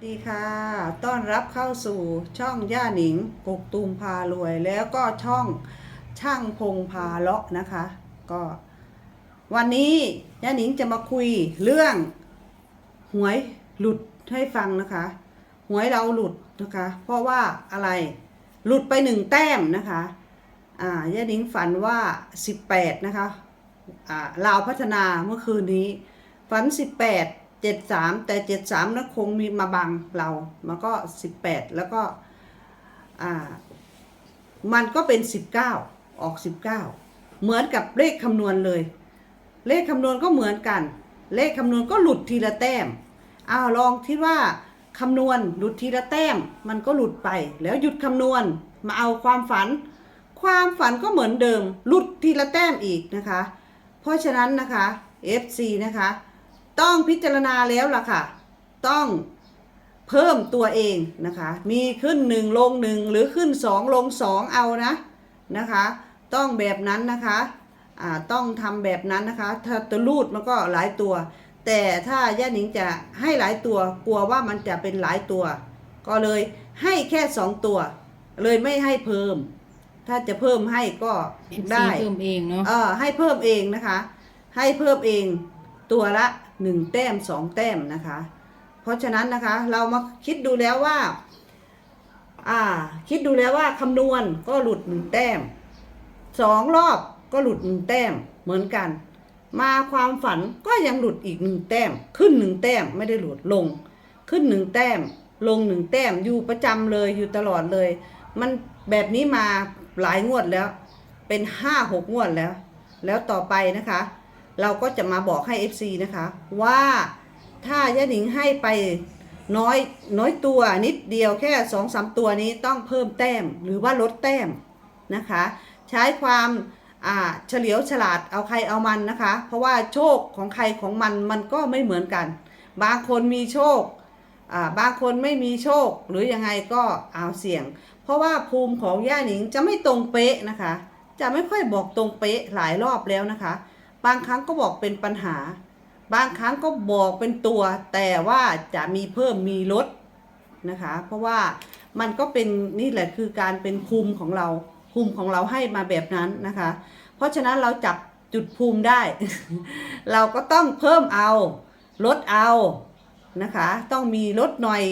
สวัสดีค่ะ ต้อนรับเข้าสู่ช่องย่าหนิงกกตูมพารวย แล้วก็ช่องช่างพงพาเลาะนะคะ ก็ วันนี้ย่าหนิงจะมาคุยเรื่อง หวยหลุดให้ฟังนะคะ หวยเราหลุดนะคะ เพราะว่าอะไรหลุดไปหนึ่งแต้มนะคะ อ่าย่าหนิงฝันว่า18นะคะ อ่าลาวพัฒนาเมื่อคืนนี้ฝัน18 73แจ็ดสามแต่73นั้นคงมีมาบังเรา มันก็18แปดแล้วก็อ่ามันก็เป็น19ออก19เหมือนกับเลขคำนวณเลย เลขคำนวณก็เหมือนกัน เลขคำนวณก็หลุดทีละแต้มอ้าวลองคิดว่าคำนวณหลุดทีละแต้ม มันก็หลุดไปแล้วหยุดคำนวณมาเอาความฝัน ความฝันก็เหมือนเดิมหลุดทีละแต้มอีกนะคะ เพราะฉะนั้นนะคะ FC นะคะ ต้องพิจารณาแล้วล่ะค่ะ ต้องเพิ่มตัวเองนะคะ มีขึ้นหนึ่งลงหนึ่งหรือขึ้นสองลงสองเอานะนะคะ ต้องแบบนั้นนะคะอ่าต้องทำแบบนั้นนะคะ ถ้าตัวรูดมันก็หลายตัว แต่ถ้าย่าหนิงจะให้หลายตัวกลัวว่ามันจะเป็นหลายตัว ก็เลยให้แค่สองตัว เลยไม่ให้เพิ่ม ถ้าจะเพิ่มให้ก็ได้ได้เพิ่มเองเนาะ เออให้เพิ่มเองนะคะ ให้เพิ่มเองตัวละ หนึ่งแต้มสองแต้มนะคะ เพราะฉะนั้นนะคะเรามาคิดดูแล้วว่า อ่า คิดดูแล้วว่าคำนวณก็หลุดหนึ่งแต้มสองรอบก็หลุดหนึ่งแต้มเหมือนกัน มาความฝันก็ยังหลุดอีกหนึ่งแต้ม ขึ้นหนึ่งแต้มไม่ได้หลุดลง ขึ้นหนึ่งแต้ม ลงหนึ่งแต้มอยู่ประจำเลยอยู่ตลอดเลย มันแบบนี้มาหลายงวดแล้ว เป็นห้าหกงวดแล้ว แล้วต่อไปนะคะ เราก็จะมาบอกให้ FC นะคะว่าถ้าย่าหนิงให้ไปน้อยน้อยตัวนิดเดียวแค่สองสามตัวนี้ต้องเพิ่มแต้มหรือว่าลดแต้มนะคะ ใช้ความเฉลียวฉลาดเอาใครเอามันนะคะ เพราะว่าโชคของใครของมันมันก็ไม่เหมือนกัน บางคนมีโชคบางคนไม่มีโชคหรือยังไงก็เอาเสี่ยง เพราะว่าภูมิของย่าหนิงจะไม่ตรงเป๊ะนะคะ จะไม่ค่อยบอกตรงเป๊ะหลายรอบแล้วนะคะ บางครั้งก็บอกเป็นปัญหา บางครั้งก็บอกเป็นตัว แต่ว่าจะมีเพิ่มมีลดนะคะ เพราะว่ามันก็เป็นนี่แหละคือการเป็นภูมิของเราภูมิของเราให้มาแบบนั้นนะคะ เพราะฉะนั้นเราจับจุดภูมิได้ เราก็ต้องเพิ่มเอาลดเอานะคะ ต้องมีลดหน่อย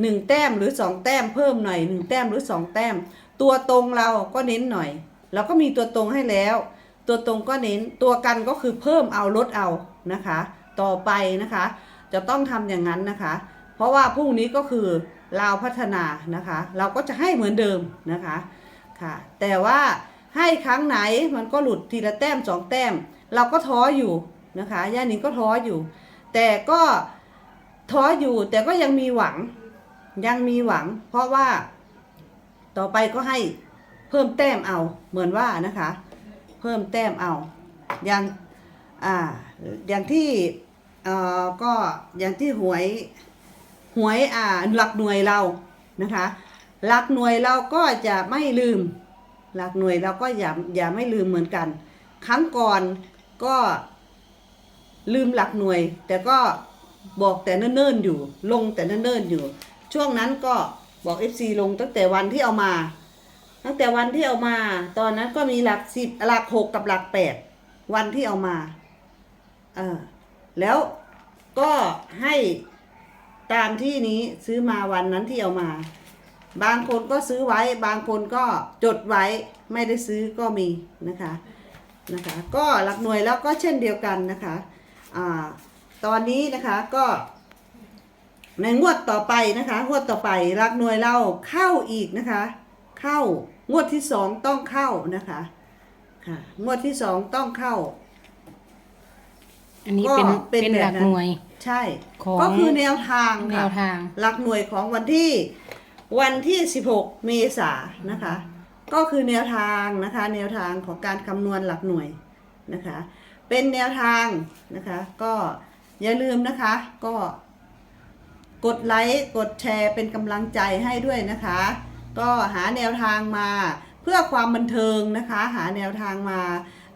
หนึ่งแต้มหรือสองแต้มเพิ่มหน่อยหนึ่งแต้มหรือสองแต้ม ตัวตรงเราก็เน้นหน่อย เราก็มีตัวตรงให้แล้ว ตัวตรงก็เน้นตัวกันก็คือเพิ่มเอาลดเอานะคะ ต่อไปนะคะ จะต้องทำอย่างนั้นนะคะ เพราะว่าพรุ่งนี้ก็คือเราพัฒนานะคะ เราก็จะให้เหมือนเดิมนะคะค่ะ แต่ว่าให้ครั้งไหนมันก็หลุดทีละแต้มสองแต้ม เราก็ท้ออยู่นะคะย่านิงก็ท้ออยู่ แต่ก็ท้ออยู่แต่ก็ยังมีหวังยังมีหวัง เพราะว่าต่อไปก็ให้เพิ่มแต้มเอาเหมือนว่านะคะ เพิ่มแต้มเอาอย่างอ่าอย่างที่เอ่อก็อย่างที่หวยหวยอ่าหลักหน่วยเรานะคะหลักหน่วยเราก็จะไม่ลืม หลักหน่วยเราก็อย่าอย่าไม่ลืมเหมือนกัน ครั้งก่อนก็ลืมหลักหน่วย แต่ก็บอกแต่เนิ่นๆอยู่ ลงแต่เนิ่นๆอยู่ ช่วงนั้นก็บอก FC ลงตั้งแต่วันที่เอามา ตั้งแต่วันที่เอามา ตอนนั้นก็มีหลักสิบหลักหกกับหลักแปดวันที่เอามาเออแล้วก็ให้ตามที่นี้ซื้อมาวันนั้นที่เอามา บางคนก็ซื้อไว้ บางคนก็จดไว้ไม่ได้ซื้อก็มีนะคะนะคะ ก็หลักหน่วยแล้วก็เช่นเดียวกันนะคะอ่าตอนนี้นะคะก็ในงวดต่อไปนะคะงวดต่อไปหลักหน่วยเราเข้าอีกนะคะ เข้า งวดที่สองต้องเข้านะคะค่ะงวดที่สองต้องเข้า อันนี้ก็เป็นเป็นเป็นแบบหลักนั้นหน่วย ใช่ ของ ก็คือแนวทางแนค่ะวทาง หลักหน่วยของวันที่วันที่ 16 เมษายนนะคะ ก็คือแนวทางนะคะ แนวทางของการคำนวณหลักหน่วยนะคะ เป็นแนวทางนะคะ ก็อย่าลืมนะคะ ก็กดไลค์กดแชร์เป็นกำลังใจให้ด้วยนะคะ ก็หาแนวทางมาเพื่อความบันเทิงนะคะ หาแนวทางมา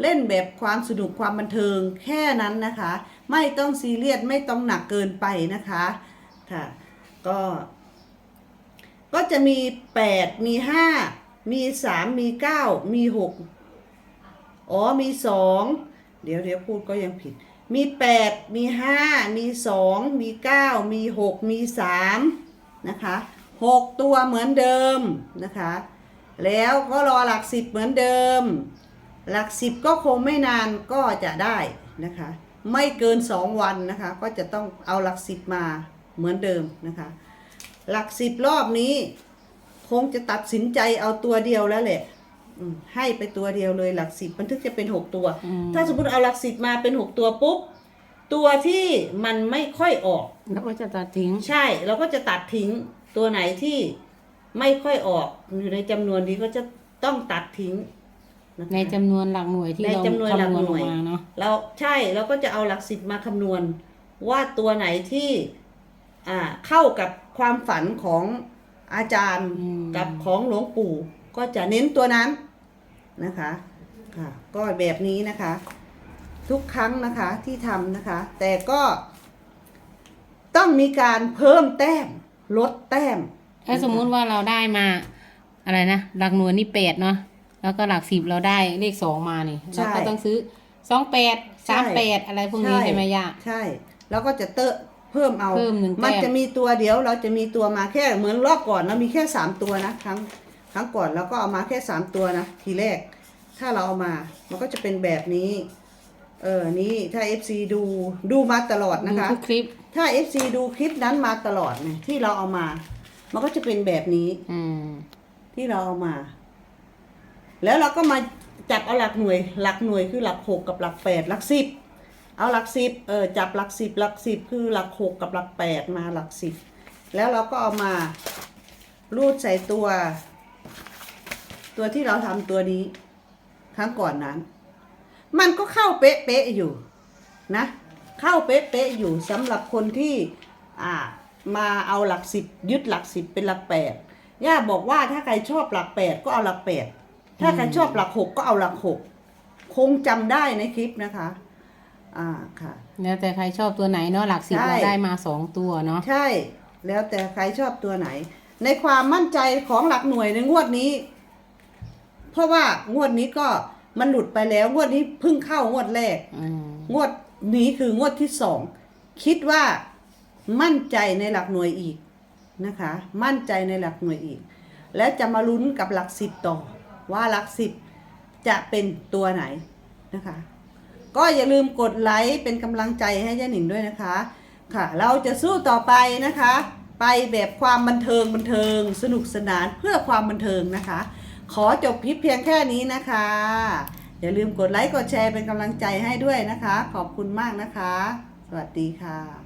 เล่นแบบความสนุกความบันเทิงแค่นั้นนะคะ ไม่ต้องซีเรียสไม่ต้องหนักเกินไปนะคะค่ะก็ก็จะมีแปดมีห้ามีสามมีเก้ามีหกอ๋อมีสองเดี๋ยวเดี๋ยวพูดก็ยังผิด มีแปดมีห้ามีสองมีเก้ามีหกมีสามนะคะ หกตัวเหมือนเดิมนะคะ แล้วก็รอหลักสิบเหมือนเดิม หลักสิบก็คงไม่นานก็จะได้นะคะ ไม่เกินสองวันนะคะ ก็จะต้องเอาหลักสิบมาเหมือนเดิมนะคะ หลักสิบรอบนี้ คงจะตัดสินใจเอาตัวเดียวแล้วแหละอืมให้ไปตัวเดียวเลยหลักสิบมันถึงจะเป็นหกตัวอืมถ้าสมมติเอาหลักสิบมาเป็นหกตัวปุ๊บตัวที่มันไม่ค่อยออกแล้วก็จะตัดทิ้ง ใช่ เราก็จะตัดทิ้ง ตัวไหนที่ไม่ค่อยออกอยู่ในจำนวนนี้ก็จะต้องตัดทิ้งนะคะในจำนวนหลักหน่วยที่ในเราจำนวนหลักคำนวณหน่วยออกมาเนาะเราใช่เราก็จะเอาหลักสิบมาคำนวณ ว่าตัวไหนที่อ่าเข้ากับความฝันของอาจารย์ อืมกับของหลวงปู่ก็จะเน้นตัวนั้นนะคะค่ะก็แบบนี้นะคะ ทุกครั้งนะคะที่ทำนะคะ แต่ก็ต้องมีการเพิ่มแต้ม ลดแต้ม ถ้าสมมุติว่าเราได้มา อะไรนะ หลักหน่วยนี่แปดเนาะแล้วก็หลักสิบเราได้เลขสองมานี่ใช่เราก็ต้องซื้อสองแปดสามแปดอะไรพวกนี้ใช่ไหมย่าใช่ แล้วก็จะเตอะเพิ่มเอาเพิ่มหนึ่งแต้มมันจะมีตัวเดียวเราจะมีตัวมาแค่เหมือนรอบก่อนเรามีแค่สามตัวนะครั้งครั้งก่อนเราก็เอามาแค่สามตัวนะทีแรก ถ้าเราเอามา มันก็จะเป็นแบบนี้ เออ นี่ถ้า FC ดูดูมาตลอดดูนะคะทุกคลิป ถ้า FC ดูคลิปนั้นมาตลอดเนี่ยที่เราเอามา มันก็จะเป็นแบบนี้อืมที่เราเอามา แล้วเราก็มาจับเอาหลักหน่วย หลักหน่วยคือหลักหกกับหลักแปดหลักสิบเอาหลักสิบเออจับหลักสิบหลักสิบคือหลักหกกับหลักแปดมาหลักสิบแล้วเราก็เอามารูดใส่ตัว ตัวที่เราทำตัวนี้ ครั้งก่อนนั้น มันก็เข้าเป๊ะๆอยู่นะ เข้าเป๊ะๆอยู่สำหรับคนที่อ่ามาเอาหลักสิบยึดหลักสิบเป็นหลักแปดย่าบอกว่าถ้าใครชอบหลักแปดก็เอาหลักแปดถ้าใครชอบหลักหกก็เอาหลักหกคงจำได้ในคลิปนะคะ อ่าค่ะ แล้วแต่ใครชอบตัวไหนเนาะหลักสิบใช่ เราได้มาสองตัวเนาะใช่แล้วแต่ใครชอบตัวไหน ในความมั่นใจของหลักหน่วยในงวดนี้ เพราะว่างวดนี้ก็มันหลุดไปแล้ว งวดนี้เพิ่งเข้างวดแรก อืมงวด นี้คืองวดที่สองคิดว่ามั่นใจในหลักหน่วยอีกนะคะ มั่นใจในหลักหน่วยอีก และจะมาลุ้นกับหลักสิบต่อว่าหลักสิบจะเป็นตัวไหนนะคะ ก็อย่าลืมกดไลค์เป็นกำลังใจให้ย่าหนิงด้วยนะคะ ค่ะ เราจะสู้ต่อไปนะคะ ไปแบบความบันเทิงบันเทิง สนุกสนานเพื่อความบันเทิงนะคะ ขอจบคลิปเพียงแค่นี้นะคะ อย่าลืมกดไลค์กดแชร์เป็นกำลังใจให้ด้วยนะคะ ขอบคุณมากนะคะ สวัสดีค่ะ